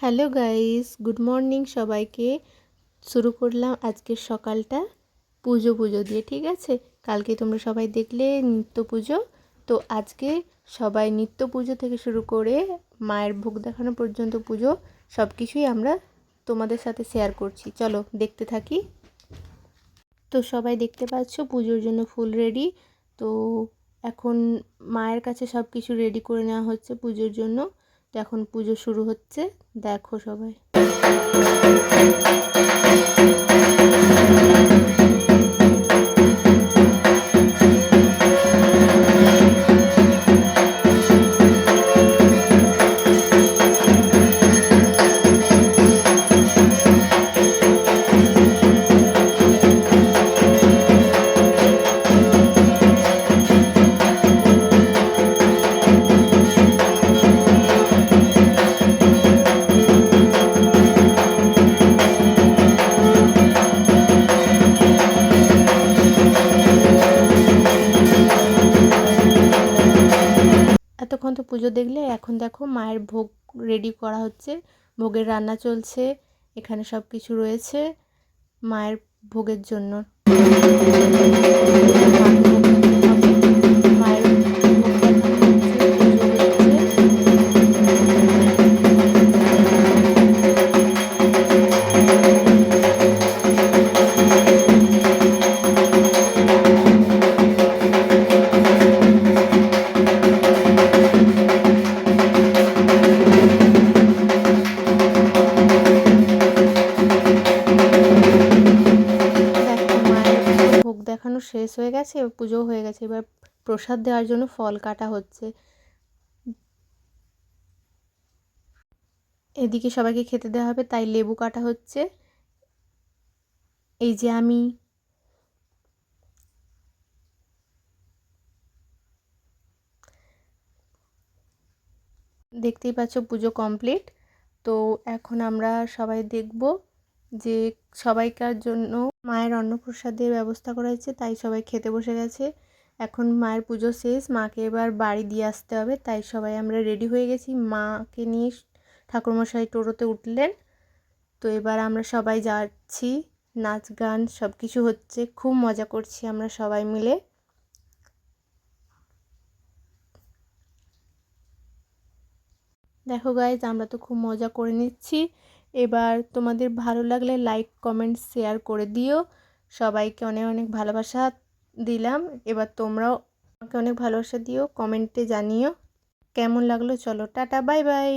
Hello guys, good morning সবাইকে। শুরু করলাম আজকের সকালটা পুজো পুজো দিয়ে, ঠিক আছে? কালকে তোমরা সবাই দেখলে নিত্য পুজো। তো আজকে সবাই নিত্য পুজো থেকে শুরু করে মায়ের ভোগ দেখানো পর্যন্ত পুজো সব কিছুই আমরা তোমাদের সাথে শেয়ার করছি। চলো দেখতে থাকি। তো সবাই দেখতে পাচ্ছ পুজোর জন্য ফুল রেডি তো এখন মায়ের কাছে সব কিছু রেডি করে নেওয়া হচ্ছে পুজোর জন্য। এখন পুজো শুরু হচ্ছে। দেখো সবাই। এতক্ষণ তো পুজো দেখলে, এখন দেখো মায়ের ভোগ রেডি করা হচ্ছে, ভোগের রান্না চলছে, এখানে সব কিছু রয়েছে মায়ের ভোগের জন্য। শেষ হয়ে গেছে পুজো হয়ে গেছে, এবার প্রসাদ দেওয়ার জন্য ফল কাটা হচ্ছে। এদিকে সবাইকে খেতে দেওয়া হবে, তাই লেবু কাটা হচ্ছে। এই যে আমি। দেখতেই পাচ্ছ পুজো কমপ্লিট, তো এখন আমরা সবাই দেখব যে সবাইকার জন্য মায়ের অন্নপ্রসাদের ব্যবস্থা করা হয়েছে, তাই সবাই খেতে বসে গেছে। এখন মায়ের পুজো শেষ, মাকে এবার বাড়ি দিয়ে আসতে হবে, তাই সবাই আমরা রেডি হয়ে গেছি। মাকে নিয়ে ঠাকুরমশাই টোটোতে উঠলেন। তো এবার আমরা সবাই যাচ্ছি, নাচ গান সব কিছু হচ্ছে, খুব মজা করছি আমরা সবাই মিলে। দেখো গাইজ আমরা তো খুব মজা করে নিচ্ছি। এবার তোমাদের ভালো লাগলে লাইক কমেন্ট শেয়ার করে দিও। সবাইকে অনেক অনেক ভালোবাসা দিলাম। এবার তোমরাও আমাকে অনেক ভালোবাসা দিও কমেন্টে জানিও। কেমন লাগল? চলো, টাটা বাই বাই